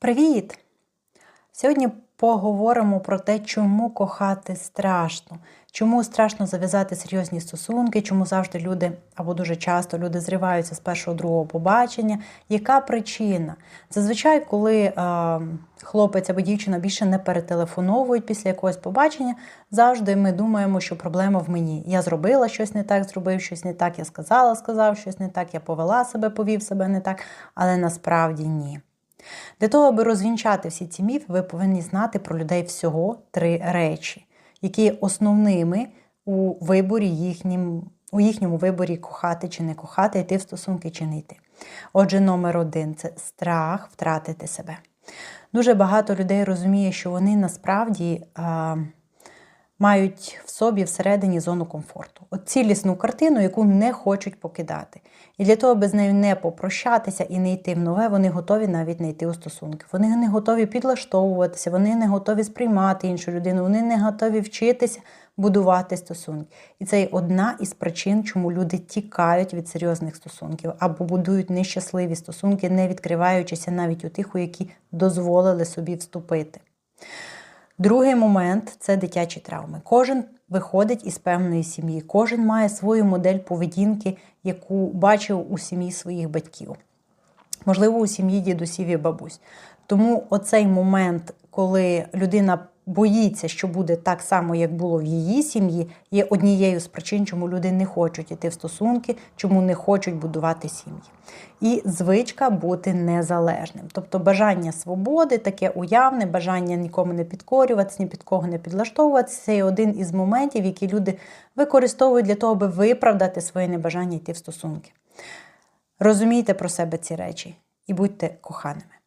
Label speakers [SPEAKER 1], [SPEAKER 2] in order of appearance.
[SPEAKER 1] Привіт! Сьогодні поговоримо про те, чому кохати страшно, чому страшно зав'язати серйозні стосунки, чому завжди люди або дуже часто люди зриваються з першого другого побачення. Яка причина? Зазвичай, коли е, хлопець або дівчина більше не перетелефоновують після якогось побачення, завжди ми думаємо, що проблема в мені. Я зробила щось не так, зробив щось не так, я сказала, сказав щось не так, я повела себе, повів себе не так, але насправді ні. Для того, аби розвінчати всі ці міфи, ви повинні знати про людей всього три речі, які є основними у виборі їхнім, у їхньому виборі кохати чи не кохати, йти в стосунки чи не йти. Отже, номер один це страх втратити себе. Дуже багато людей розуміє, що вони насправді а, мають в собі всередині зону комфорту. От цілісну картину, яку не хочуть покидати. І для того, аби з нею не попрощатися і не йти в нове, вони готові навіть не йти у стосунки. Вони не готові підлаштовуватися, вони не готові сприймати іншу людину, вони не готові вчитися будувати стосунки. І це одна із причин, чому люди тікають від серйозних стосунків або будують нещасливі стосунки, не відкриваючися навіть у тих, у які дозволили собі вступити. Другий момент це дитячі травми. Кожен виходить із певної сім'ї, кожен має свою модель поведінки, яку бачив у сім'ї своїх батьків. Можливо, у сім'ї дідусів і бабусь. Тому оцей момент, коли людина боїться, що буде так само, як було в її сім'ї, є однією з причин, чому люди не хочуть йти в стосунки, чому не хочуть будувати сім'ї. І звичка бути незалежним. Тобто бажання свободи, таке уявне, бажання нікому не підкорюватися, ні під кого не підлаштовуватися, це є один із моментів, які люди використовують для того, аби виправдати своє небажання йти в стосунки. Розумійте про себе ці речі і будьте коханими.